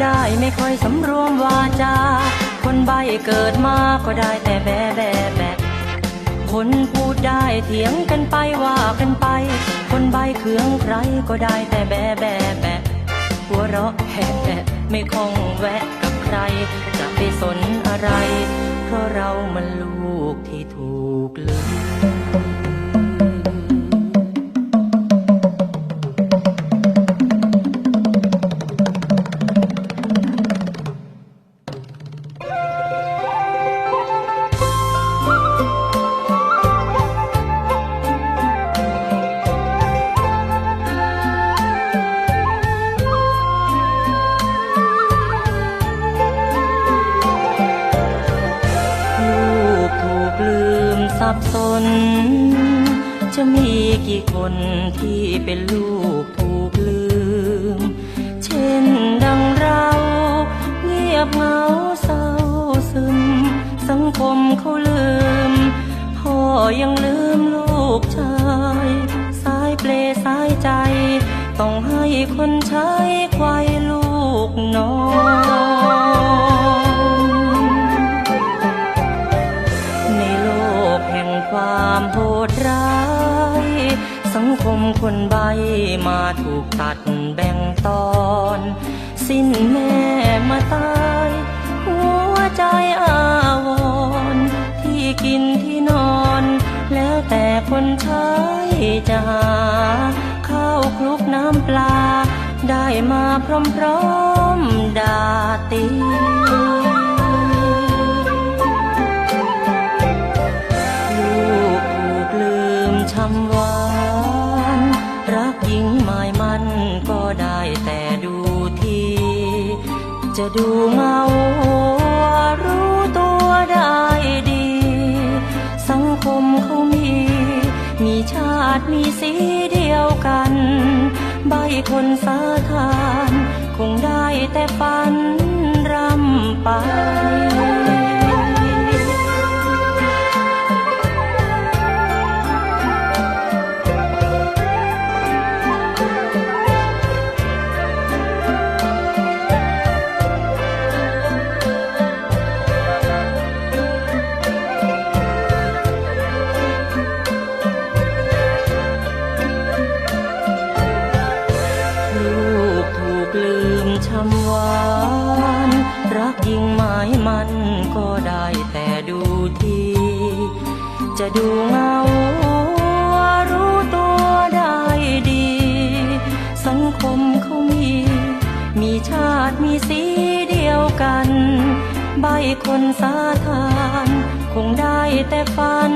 ค่อยสำรวมวาจา คนใบเกิดมาก็ได้แต่แบแบแบคนพูดได้เถียงกันไปว่ากันไป คนใบเคืองใครก็ได้แต่แบแบแบหัวเราะแหะแหะไม่คงแวะกับใคร จะไปสนอะไร เพราะเรามันลูกที่ถูกลืม สับสน จะมีกี่คนที่เป็นลูกถูกลืม เช่นดังเรา เงียบเหงาเศร้าซึม สังคมเขาลืม พ่อยังลืมลูกชายสายเปลสายใจ ต้องให้คนใช้คว ความโหดร้าย สังคมคนใบมาถูกตัดแบ่งตอน สิ้นแม่มาตาย หัวใจอาวรที่กินที่นอน แล้วแต่คนใช้จะหาข้าวคลุกน้ำปลา ได้มาพร้อมๆดาตีายมันก็ได้แต่ดูที จะดูเงารู้ตัวได้ดี สังคมเขามี มีชาติมีสีเดียวกัน ใบคนสาทาน คงได้แต่ฝันรำไป ยิ่งหมายมันก็ได้แต่ดูที จะดูเงารู้ตัวได้ดี สังคมเขามี มีชาติมีสีเดียวกัน ใบคนสาทาน คงได้แต่ฝัน